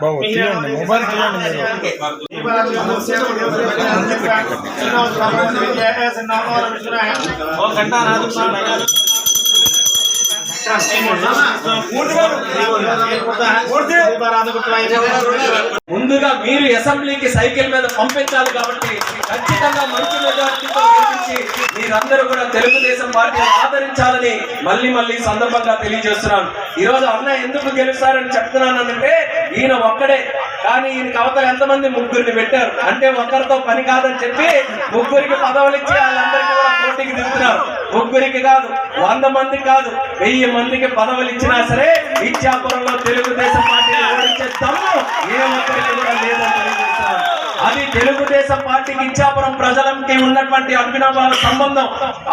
బాబు తీయండి మొబైల్ తీయండి మీరు ముందుగా మీరు అసెంబ్లీకి సైకిల్ మీద పంపించాలి కాబట్టి ఖచ్చితంగా మంచి మీరందరూ కూడా తెలుగుదేశం పార్టీని ఆదరించాలని మళ్ళీ మళ్ళీ సందర్భంగా తెలియజేస్తున్నాను. ఈ రోజు అన్న ఎందుకు గెలుస్తారని చెప్తున్నానంటే ఈయన ఒక్కడే. కానీ ఈయనకి అవతల ఎంతమంది ముగ్గురిని పెట్టారు? అంటే ఒక్కరితో పని కాదని చెప్పి ముగ్గురికి పదవులు ఇచ్చి వాళ్ళందరికీ కూడా పోటీకి దిగుతున్నారు ముగ్గురికి కాదు వంద మంది కాదు వెయ్యి మందికి పదవులు ఇచ్చినా సరే ఇచ్చాపురంలో తెలుగుదేశం పార్టీని ఓడించే దమ్ము ఏ ఒక్కరికి కూడా లేదని తెలియజేస్తున్నాను అది తెలుగుదేశం పార్టీకి ఇచ్చాపురం ప్రజలకి ఉన్నటువంటి అభినవాల సంబంధం.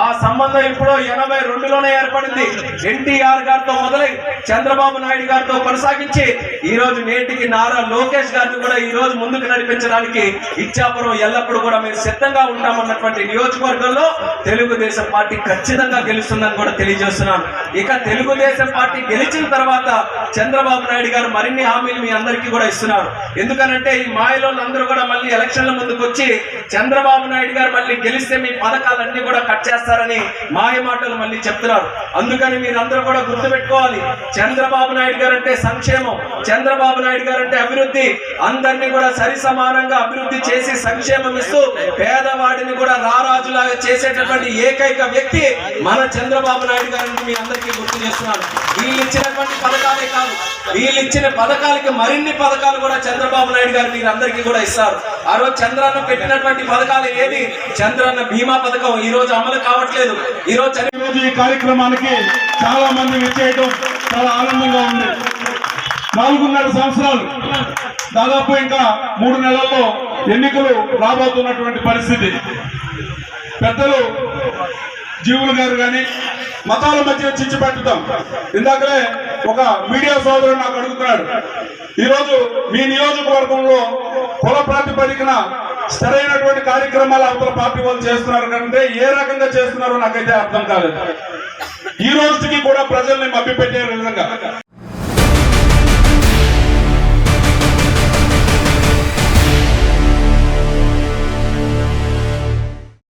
ఆ సంబంధం ఇప్పుడు ఎనభై రెండులోనే ఏర్పడింది. ఎన్టీఆర్ గారితో మొదలై చంద్రబాబు నాయుడు గారితో కొనసాగించి ఈ రోజు నేటికి నారా లోకేష్ గారిని కూడా ఈ రోజు ముందుకు నడిపించడానికి ఇచ్చాపురం ఎల్లప్పుడూ కూడా మేము సిద్ధంగా ఉంటామన్నటువంటి నియోజకవర్గంలో తెలుగుదేశం పార్టీ ఖచ్చితంగా గెలుస్తుందని కూడా తెలియజేస్తున్నాను. ఇక తెలుగుదేశం పార్టీ గెలిచిన తర్వాత చంద్రబాబు నాయుడు గారు మరిన్ని హామీలు మీ అందరికీ కూడా ఇస్తున్నారు ఎందుకనంటే ఈ మాయలో అందరూ కూడా మళ్ళీ ఎలక్షన్ల ముందుకు వచ్చి చంద్రబాబు నాయుడు గారు మళ్ళీ గెలిస్తే మీ పథకాలన్నీ కూడా కట్ చేస్తారని మాయ మాటలు మళ్ళీ చెప్తున్నారు. అందుకని మీరందరూ కూడా గుర్తుపెట్టుకోవాలి. చంద్రబాబు నాయుడు గారు అంటే సంక్షేమం. చంద్రబాబు నాయుడు గారు అంటే అభివృద్ధి. అందరినీ కూడా సరి సమానంగా అభివృద్ధి చేసి సంక్షేమం ఇస్తూ పేదవాడిని కూడా రారాజులాగా చేసేటటువంటి ఏకైక వ్యక్తి మన చంద్రబాబు నాయుడు గారిని మీ అందరికీ గుర్తు చేస్తున్నాను. వీళ్ళు ఇచ్చినటువంటి పథకాలే కాదు. వీళ్ళు ఇచ్చిన పథకాలకి మరిన్ని పథకాలు కూడా చంద్రబాబు నాయుడు గారు మీరు అందరికీ కూడా ఇస్తారు. ఆ రోజు చంద్రన్న పెట్టినటువంటి పథకాలు ఏది చంద్రన్న బీమా పథకం. ఈ రోజు అమలు కావట్లేదు. ఈ రోజు ఈ కార్యక్రమానికి చాలా మంది విచ్చేయడం చాలా ఆనందంగా ఉంది. నాలుగున్నర సంవత్సరాలు. దాదాపు ఇంకా మూడు నెలల్లో ఎన్నికలు రాబోతున్నటువంటి పరిస్థితి. పెద్దలు జీవులు గారు కానీ మతాల మధ్య చిచ్చు పెట్టడం ఇందాకలే ఒక మీడియా సోదరుడు నాకు అడుగుతున్నాడు. ఈరోజు మీ నియోజకవర్గంలో కుల ప్రాతిపదికన సరైనటువంటి కార్యక్రమాలు అవతల పార్టీ వాళ్ళు చేస్తున్నారు కంటే ఏ రకంగా చేస్తున్నారో నాకైతే అర్థం కాలేదు. ఈ రోజుకి కూడా ప్రజల్ని మభ్యపెట్టే విధంగా